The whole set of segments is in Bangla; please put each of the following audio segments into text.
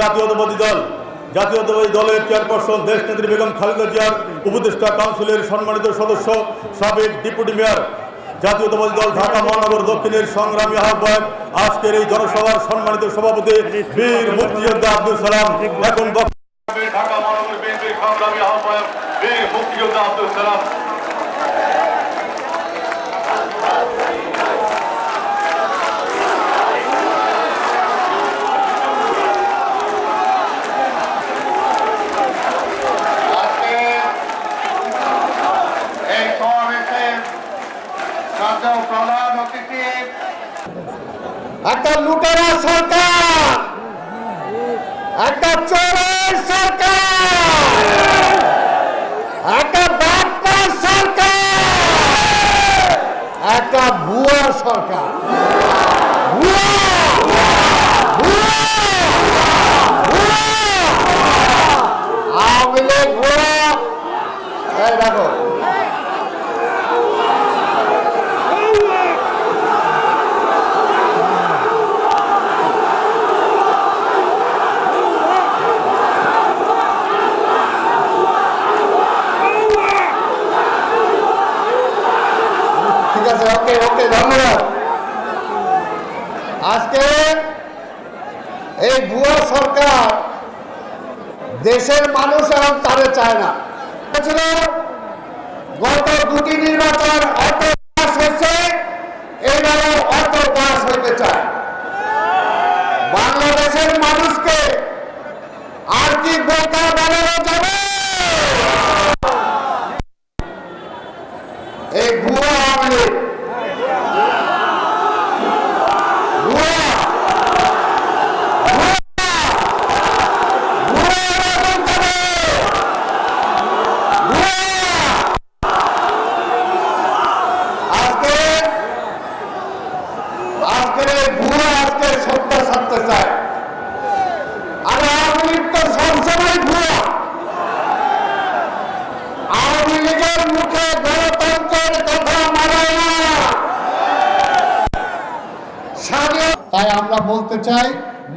জাতীয়তাবাদী দল। জাতীয়তাবাদী দলের চেয়ারপারসন দেশ নেত্রী বেগম খালেদা জিয়ার উপদেষ্টা কাউন্সিলের সম্মানিত সদস্য সাবেক ডেপুটি মেয়র। জাতীয়তাবাদী দল ঢাকা মহানগর দক্ষিণের সংগ্রামী আহ্বায়ক, আজকের এই জনসভার সম্মানিত সভাপতি বীর মুক্তিযোদ্ধা আব্দুল সালাম। এখন ঢাকা মহানগর বিএনপির সংগ্রামী আহ্বায়ক বীর মুক্তিযোদ্ধা আব্দুল সালাম। একটা লুটেরা সরকার, একটা চোরের সরকার, একটা বাটপার সরকার, একটা ভুয়া সরকার। ভুয়া ভুয়া ভুয়া। দেখো ঠিক আছে ওকে ওকে, ধন্যবাদ। আজকে এই ভুয়া সরকার দেশের মানুষ এখন তারে চায় না। গত দুটি নির্বাচন অর্থ পাস হয়েছে এইবারও অর্থ পাস হইতে চায়। বাংলাদেশের মানুষকে আর কি বোকা বানানো যাবে এই ভুয়া আওয়ামী লীগ ভুয়া ভুয়া ভুয়া নির্বাচন যাবে ভুয়া আজকে আজকের এই ভুয়া। আর মুখে তাই আমরা বলতে চাই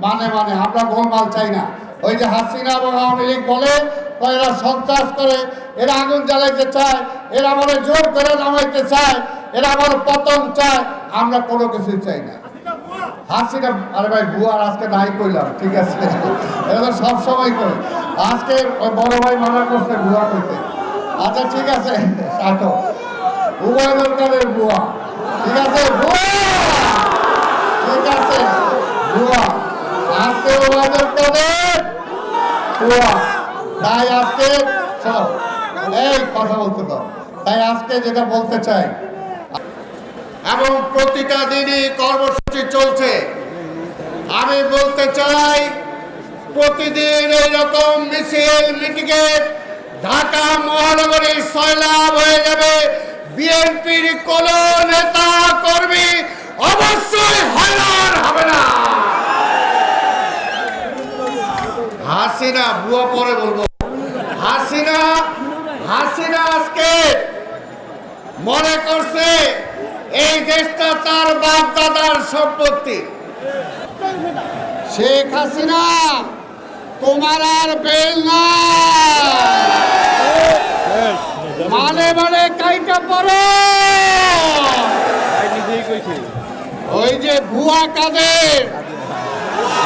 মানে মানে আমরা গোলমাল চাই না। ওই যে হাসিনা এবং আওয়ামী লীগ বলে এরা সন্ত্রাস করে, এরা আগুন জ্বালাইতে চায়, এরা বলে জোর করে নামাইতে চায়, এরা বলে পতন চায়, আমরা কোনো কিছু চাই না। হাসিটা আরে ভাই বুয়ার আজকে নাই কইলাম, ঠিক আছে? এটা তো সবসময় কই। আজকে ওই বড় ভাই মানা করছে বুয়া কইতে। আচ্ছা ঠিক আছে, সাটো। উভয় দরকারের বুয়া ঠিক আছে? ঠিক আছে? বুয়া আজকে উভয় দরকারের বুয়া তাই আজকে শোনো এই কথা বলতে তো তাই আজকে যেটা বলতে চাই এবং প্রতিটা দিনই কর্মসূচি চলছে। আমি বলতে চাই, প্রতিদিন এইরকম মিছিল, মিটিংয়ে ঢাকা মহানগরীর সয়লাভ হয়ে যাবে। বিএনপির কোন নেতা কর্মী অবশ্যই হয়রান হবে না। হাসিনা বুয়া পরে বলব। হাসিনা হাসিনা আজকে মনে করছে এই দেশটা তার বাপ দাদার সম্পত্তি। শেখ হাসিনা তোমার আর বেল না মানে মানে কাইটা পড়ো ওই যে ভুয়া কাদের?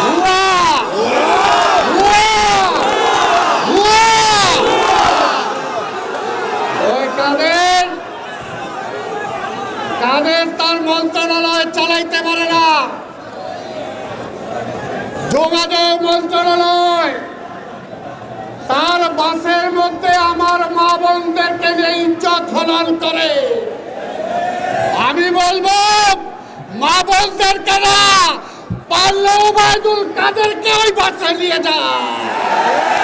ভুয়া। ভুয়া। ভুয়া। ওই কাদের? কাদের তার মন্ত্রণালয় চালাইতে পারে না? যোগাযোগ মন্ত্রণালয়। তার বাসের মধ্যে আমার মা বোনদেরকে নিয়ে ইজ্জত হনন করে, আমি বলব, মা বোনদেরকে না, পারলে ওবায়দুল কাদেরকে ওই বাসে নিয়ে যায়।